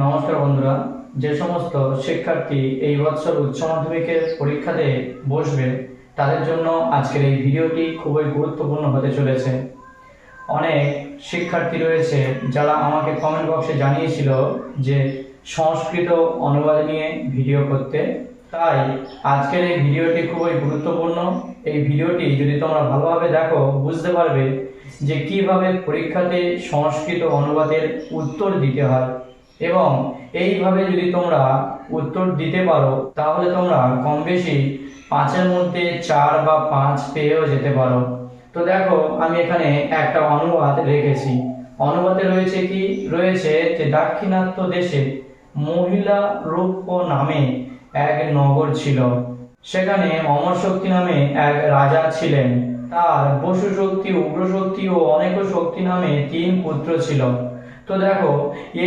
নমস্কার বন্ধুরা। যে সমস্ত শিক্ষার্থী এই বছর উচ্চ মাধ্যমিকের পরীক্ষাতে বসবে, তাদের জন্য আজকের এই ভিডিওটি খুবই গুরুত্বপূর্ণ হতে চলেছে। অনেক শিক্ষার্থী রয়েছে যারা আমাকে কমেন্ট বক্সে জানিয়েছিল যে সংস্কৃত অনুবাদ নিয়ে ভিডিও করতে। তাই আজকের এই ভিডিওটি খুবই গুরুত্বপূর্ণ। এই ভিডিওটি যদি তোমরা ভালোভাবে দেখো, বুঝতে পারবে যে কীভাবে পরীক্ষাতে সংস্কৃত অনুবাদের উত্তর দিতে হয়। এবং এইভাবে যদি তোমরা উত্তর দিতে পারো, তাহলে তোমরা কম বেশি পাঁচের মধ্যে চার বা পাঁচ পেয়েও যেতে পারো। তো দেখো, আমি এখানে একটা অনুবাদ রেখেছি। অনুবাদে রয়েছে কি? রয়েছে যে দাক্ষিণাত্য দেশে মহিলা রূপ নামে এক নগর ছিল। সেখানে অমর শক্তি নামে এক রাজা ছিলেন। তার বসু শক্তি, উগ্র শক্তি ও অনেক শক্তি নামে তিন পুত্র ছিল। তো দেখো,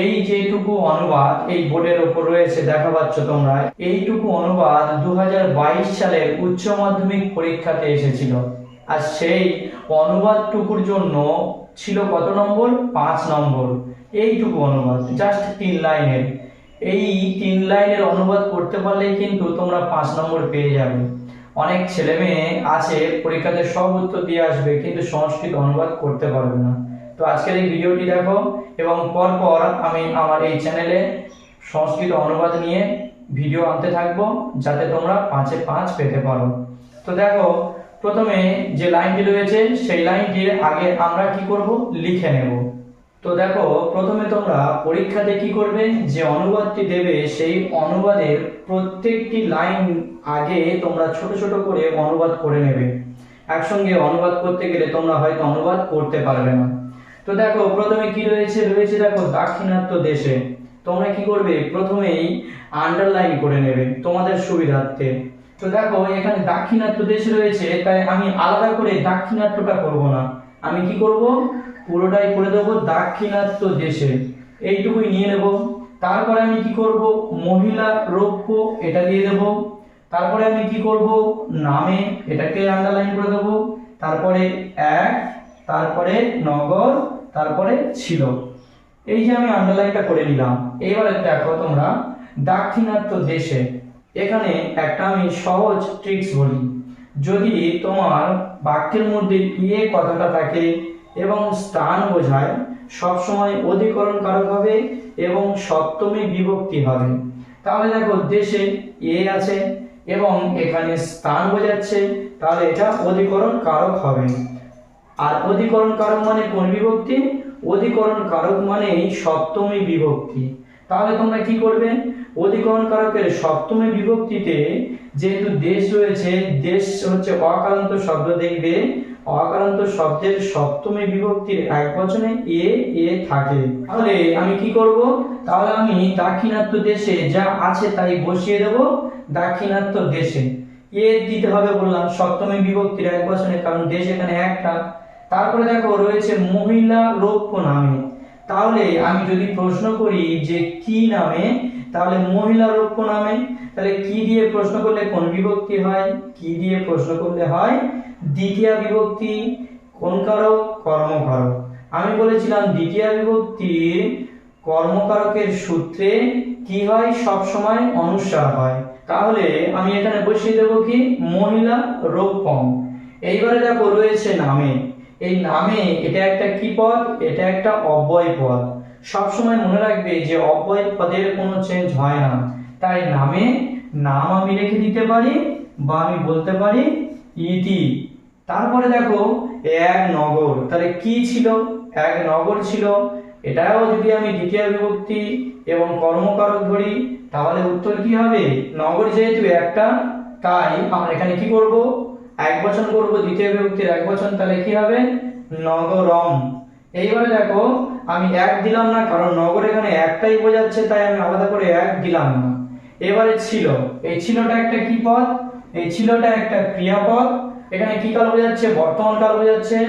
এই যেটুকু অনুবাদ এই বোর্ডের উপর রয়েছে, দেখা পাচ্ছ তোমরা, এইটুকু অনুবাদ দু সালের উচ্চ মাধ্যমিক পরীক্ষাতে এসেছিল। আর সেই অনুবাদটুকুর জন্য ছিল কত নম্বর? পাঁচ নম্বর। এইটুকু অনুবাদ জাস্ট তিন লাইনের। এই তিন লাইনের অনুবাদ করতে পারলেই কিন্তু তোমরা পাঁচ নম্বর পেয়ে যাবে। অনেক ছেলে মেয়ে আছে, পরীক্ষাতে সব উত্তর দিয়ে আসবে, কিন্তু সংস্কৃত অনুবাদ করতে পারবে না। তো আজকের এই ভিডিওটি দেখো এবং পরপর আমি আমার এই চ্যানেলে সংস্কৃত অনুবাদ নিয়ে ভিডিও আনতে থাকব যাতে তোমরা পাঁচে পাঁচ পেতে পারো। তো দেখো, প্রথমে যে লাইনটি রয়েছে, সেই লাইনটির আগে আমরা কি করব? লিখে নেব। তো দেখো, প্রথমে তোমরা পরীক্ষাতে কি করবে? যে অনুবাদটি দেবে, সেই অনুবাদের প্রত্যেকটি লাইন আগে তোমরা ছোট ছোট করে অনুবাদ করে নেবে। একসঙ্গে অনুবাদ করতে গেলে তোমরা হয়তো অনুবাদ করতে পারবে না। তো দেখো, প্রথমে কি রয়েছে? রয়েছে দেখো, দাক্ষিণাত্য দেশে। তোমরা কি করবে? প্রথমেই আন্ডারলাইন করে নেবে তোমাদের সুবিধার্থে। তো দেখো, এখানে দাক্ষিণাত্য দেশ রয়েছে, তাই আমি আলাদা করে দাক্ষিণাত্যটা করব না। আমি কি করব? পুরোটাই করে দেবো দাক্ষিণাত্য দেশে। এইটুকুই নিয়ে নেব। তারপরে আমি কি করব? মহিলা রৌপ্য, এটা দিয়ে দেব। তারপরে আমি কি করব? নামে, এটাকে আন্ডারলাইন করে দেবো। তারপরে এক, তারপরে নগর তারপরে ছিল। এই যে আমি আন্ডারলাইনটা করে নিলাম, এবারে দেখো তোমরা, দাক্ষিণাত্য দেশে, এখানে একটা আমি সহজ ট্রিক্স বলি। যদি তোমার বাক্যের মধ্যে ইয়ে কথাটা থাকে এবং স্থান বোঝায়, সবসময় অধিকরণ কারক হবে এবং সপ্তমী বিভক্তি হবে। তাহলে দেখো, দেশে এ আছে এবং এখানে স্থান বোঝাচ্ছে, তাহলে এটা অধিকরণ কারক হবে। আর অধিকরণ কারক মানে কোন বিভক্তি? অধিকরণ কারক মানে সপ্তমী বিভক্তি। তাহলে তোমরা কি করবে? অধিকরণ কারকের সপ্তমী বিভক্তিতে যেহেতু দেশ রয়েছে, দেশ হচ্ছে অকারান্ত শব্দ দেখবে। অকারান্ত শব্দের সপ্তমী বিভক্তির এক বচনে এ এ থাকে। তাহলে আমি কি করব? তাহলে আমি দাক্ষিণাত্য দেশে যা আছে তাই বসিয়ে দেব দাক্ষিণাত্য দেশে। এ দিতে হবে বললাম সপ্তমী বিভক্তির এক বচনে, কারণ দেশ এখানে একটা। তারপরে দেখো রয়েছে মহিলা রৌপ্য নামে। তাহলে আমি যদি প্রশ্ন করি যে কি নামে, তাহলে মহিলা রৌপ্য নামে। তাহলে কি দিয়ে প্রশ্ন করলে কোন বিভক্তি হয়? কি দিয়ে প্রশ্ন করলে হয়? দ্বিতীয় বিভক্তি কোন কারক কর্মকারক। আমি বলেছিলাম দ্বিতীয় বিভক্তির কর্মকারকের সূত্রে কি হয়? সব সময় অনুসার হয়। তাহলে আমি এখানে বসিয়ে দেবো কি? মহিলা রৌপ্যম এইবারে দেখো রয়েছে নামে। এই নামে এটা একটা কি পদ? এটা একটা অব্যয় পদ। সবসময় মনে রাখবে যে অব্যয় পদের কোনো চেঞ্জ হয় না। তাই নামে নাম আমি রেখে দিতে পারি বা আমি বলতে পারি ইতি। তারপরে দেখো, এক নগর। তাহলে কি ছিল? এক নগর ছিল। এটাও যদি আমি দ্বিতীয় বিভক্তি এবং কর্মকারক ধরি, তাহলে উত্তর কি হবে? নগর যেহেতু একটা, তাই আমরা এখানে কি করব? এক বচন করব, দ্বিতীয় বিভক্তির এক বচন, তাহলে কি হবে? নগরম। এইবারে দেখো, আমি এক দিলাম না, কারণ নগর এখানে একটাই বোঝাচ্ছে, তাই আমি আলাদা করে এক দিলাম না। এবারে ছিল। এই ছিলটা একটা কি পদ? এই ছিলটা একটা ক্রিয়াপদ। এখানে কি কাল বোঝাচ্ছে? বর্তমান কাল বোঝাচ্ছে।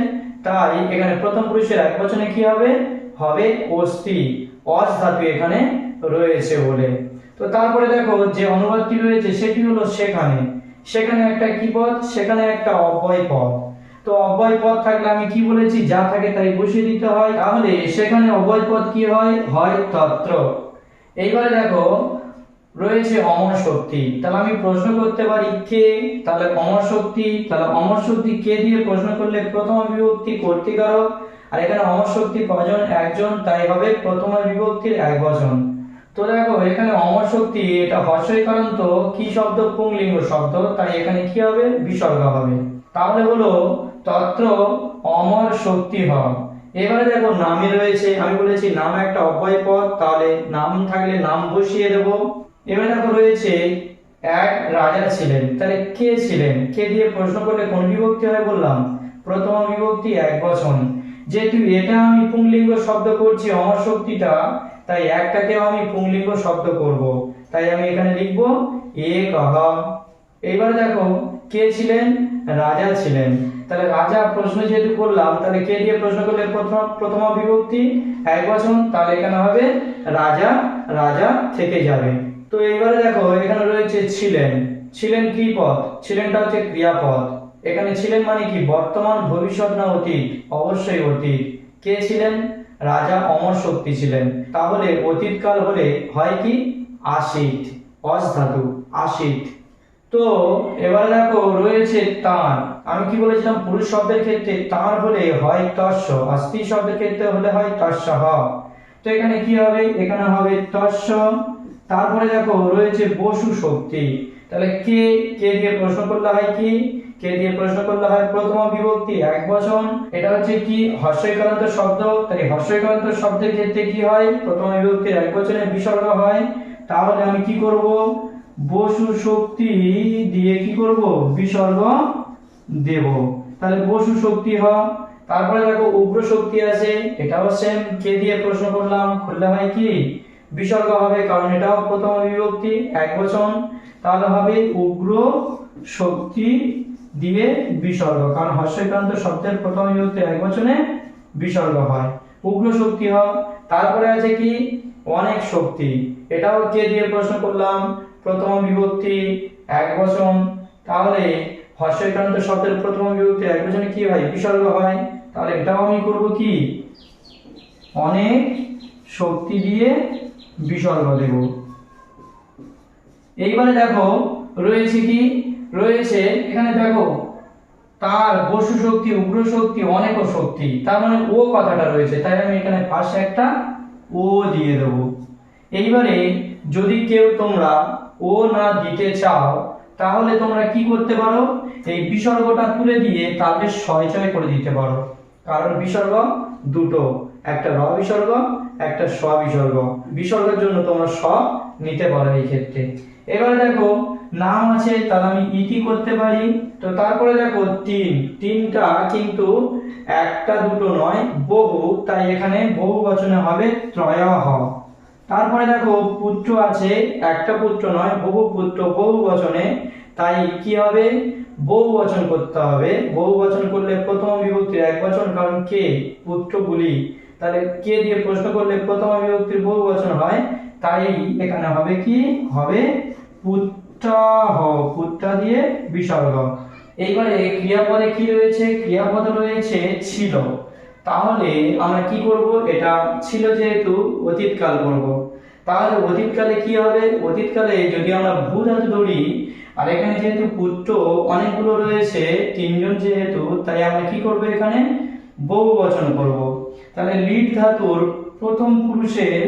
তাই এখানে প্রথম পুরুষের এক বচনে কি হবে? হবে অস্থি। অস ধাতু এখানে রয়েছে বলে। তো তারপরে দেখো, যে অনুবাদটি রয়েছে, সেটি হলো সেখানে। সেখানে একটা কি পদ? সেখানে একটা অব্যয় পদ। তো অব্যয় পদ থাকলে আমি কি বলেছি? যা থাকে তাই বসিয়ে দিতে হয়। তাহলে সেখানে অব্যয় পদ কি হয়? হয় তত্র। এইবারে দেখো, রয়েছে অমর শক্তি। তাহলে আমি প্রশ্ন করতে পারি কে? তাহলে অমর শক্তি, তাহলে অমর শক্তি কে দিয়ে প্রশ্ন করলে প্রথম বিভক্তি কর্তৃকারক? আর এখানে অমর শক্তি কজন? একজন। তাই হবে প্রথম বিভক্তির এক বচন। তো দেখো, এখানে অমর শক্তি এটা হর্ষইকারণ তো, কি শব্দ? পুংলিঙ্গ শব্দ। তাই এখানে কি হবে? বিসর্গ হবে। তাহলে হলো তত্র অমর শক্তি হ এবারে দেখো, নামে রয়েছে, আমি বলেছি নাম একটা অব্যয় পদ তাহলে নাম থাকলে নাম বসিয়ে দেব। এবারে দেখো, রয়েছে এক রাজা ছিলেন। তাহলে কে ছিলেন? কে দিয়ে প্রশ্ন করলে কোন বিভক্তি হয় বললাম? প্রথম বিভক্তি এক বচন। যেহেতু এটা আমি পুংলিঙ্গ শব্দ করছি অমর শক্তিটা তাই একটাকেও আমি পুংলিঙ্গ শব্দ করব। তাই আমি এখানে লিখব এ কহ এইবার দেখো, কে ছিলেন? রাজা ছিলেন। তাহলে রাজা প্রশ্ন যেহেতু করলাম, তাহলে কে দিয়ে প্রশ্ন করলে প্রথম প্রথম বিভক্তি এক বচন, তাহলে এখানে হবে রাজা রাজা থেকে যাবে। তো এইবারে দেখো, এখানে রয়েছে ছিলেন। ছিলেন কি পদ? ছিলেনটা হচ্ছে ক্রিয়াপদ। এখানে ছিলেন মানে কি? বর্তমান, ভবিষ্যৎ না অতীত? অবশ্যই অতীত। কে ছিলেন? রাজা অমর শক্তি ছিলেন। তাহলে অতীতকাল হলে হয় কি? আশিত অস আশিত। তো এবারে দেখো রয়েছে তাঁর। আমি কি বলেছিলাম? পুরুষ শব্দের ক্ষেত্রে তাঁর হলে হয় তস্য আর স্ত্রী শব্দের ক্ষেত্রে হলে হয় তস্য হ তো এখানে কি হবে? এখানে হবে তস্য। তারপরে দেখো রয়েছে বসু শক্তি। তাহলে কে কে দিয়ে প্রশ্ন করলে হয় কি? কে দিয়ে প্রশ্ন করলে হয়? প্রথম বিভক্তি, এক বচন। এটা হচ্ছে কি? হর্ষইকারান্ত শব্দ। তাই হর্ষইকারান্ত শব্দের ক্ষেত্রে কি হয়? প্রথম বিভক্তির এক বচনে বিসর্গ হয়। তাহলে আমি কি করব? বসু শক্তি দিয়ে কি করব? বিসর্গ দেব। তাহলে বসু শক্তি হ। তারপরে দেখো, উগ্র শক্তি আছে। এটাও সেম কে দিয়ে প্রশ্ন করলাম? করলে হয় কি? বিসর্গ হবে, কারণ এটাও প্রথম বিভক্তি, এক বচন। তাহলে হবে উগ্র শক্তি দিয়ে বিসর্গ। কারণ হর্ষক্রান্ত শব্দের প্রথম বিভক্তি এক বচনে বিসর্গ হয়। উগ্র শক্তি হয়। তারপরে আছে কি? অনেক শক্তি। এটাও কে দিয়ে প্রশ্ন করলাম? প্রথম বিভক্তি এক বচন। তাহলে হর্ষক্রান্ত শব্দের প্রথম বিভক্তি এক বচনে কি হয়? বিসর্গ হয়। তাহলে এটাও আমি করব কি? অনেক শক্তি দিয়ে বিসর্গ দেব। এইবারে দেখো, রয়েছে কি? রয়েছে, এখানে দেখো, তার বসু শক্তি, উগ্র শক্তি, অনেক শক্তি। তার মানে ও কথাটা রয়েছে, তাই আমি এখানে পাশে একটা ও দিয়ে দেবো। এইবারে যদি কেউ তোমরা ও না দিতে চাও, তাহলে তোমরা কি করতে পারো? এই বিসর্গটা তুলে দিয়ে ছয় ছয় করে দিতে পারো। কারণ বিসর্গ দুটো, একটা র বিসর্গ, একটা স বিসর্গ। বিসর্গের জন্য তোমরা স নিতে পারো এই ক্ষেত্রে। এবারে দেখো নাম আছে, তাহলে আমি ইতি করতে পারি? তো তারপরে দেখো, তিন। তিনটা কিন্তু একটা দুটো নয়, বহু। তাই এখানে বহু বচনে হবে ত্রয় তারপরে দেখো, পুত্র আছে, একটা পুত্র নয়, বহু পুত্র, বহু বচনে। তাই কি হবে? বহু বচন করতে হবে। বহু বচন করলে প্রথম বিভক্তির এক বচন, কারণ কে? পুত্রগুলি। তাহলে কে দিয়ে প্রশ্ন করলে প্রথম বিভক্তির বহু বচন হয়? তাই এখানে হবে কি? হবে পুত্রা। হ পুত্রা দিয়ে বিসর্গ এইবারে ক্রিয়াপদে কি রয়েছে? ক্রিয়াপদ রয়েছে ছিল। তাহলে আমরা কি করব? এটা ছিল যেহেতু অতীতকাল করব তাহলে অতীতকালে কি হবে? অতীতকালে যদি আমরা ভূ ধাতু ধরি, আর এখানে যেহেতু পুত্র অনেকগুলো রয়েছে, তিনজন যেহেতু, তাই আমরা কি করব এখানে? বহু বচন করব। তাহলে লিড ধাতুর প্রথম পুরুষের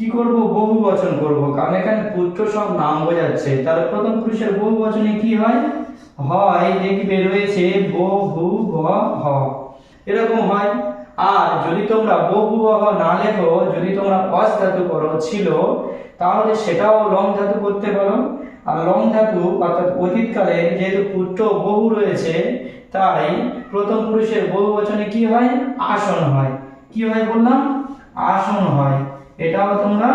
কি করব? বহু বচন করব। কারণ এখানে পুত্র সব নাম বোঝাচ্ছে। তাহলে প্রথম পুরুষের বহু বচনে কি হয়? হয়, দেখবে রয়েছে বহু ভ, হ। এরকম হয়। আর যদি তোমরা বহু হ না লেখো, যদি তোমরা অস ধাতু করো, ছিল, তাহলে সেটাও লং ধাতু করতে পারো। আর লং ধাতু, অর্থাৎ অতীতকালে যেহেতু পুত্র বহু রয়েছে, তাই প্রথম পুরুষের বহু বচনে কি হয়? আসন হয়। কি হয় বললাম? আসন হয়। এটাও তোমরা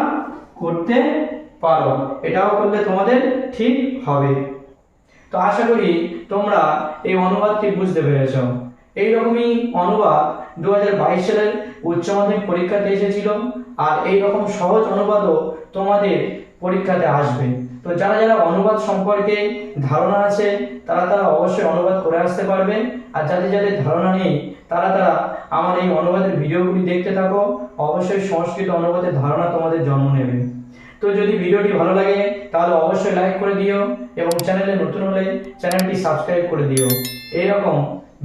করতে পারো, এটাও করলে তোমাদের ঠিক হবে। তো আশা করি তোমরা এই অনুবাদটি বুঝতে পেরেছ। এইরকমই অনুবাদ দু সালের উচ্চ মাধ্যমিক পরীক্ষাতে এসেছিল, আর এই রকম সহজ অনুবাদও তোমাদের পরীক্ষাতে আসবে। তো যারা যারা অনুবাদ সম্পর্কে ধারণা আছে, তারা তারা অবশ্যই অনুবাদ করে আসতে পারবে। আর যাদের যাদের ধারণা নেই, তারা তারা আমার এই অনুবাদের ভিডিওগুলি দেখতে থাকো। অবশ্যই সংস্কৃত অনুবাদের ধারণা তোমাদের জন্ম নেবে। তো যদি ভিডিওটি ভালো লাগে, তাহলে অবশ্যই লাইক করে দিও এবং চ্যানেলে নতুন হলে চ্যানেলটি সাবস্ক্রাইব করে দিও। এরকম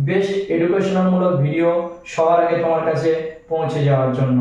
বেস্ট এডুকেশনালমূলক ভিডিও সবার আগে তোমার কাছে পৌঁছে যাওয়ার জন্য।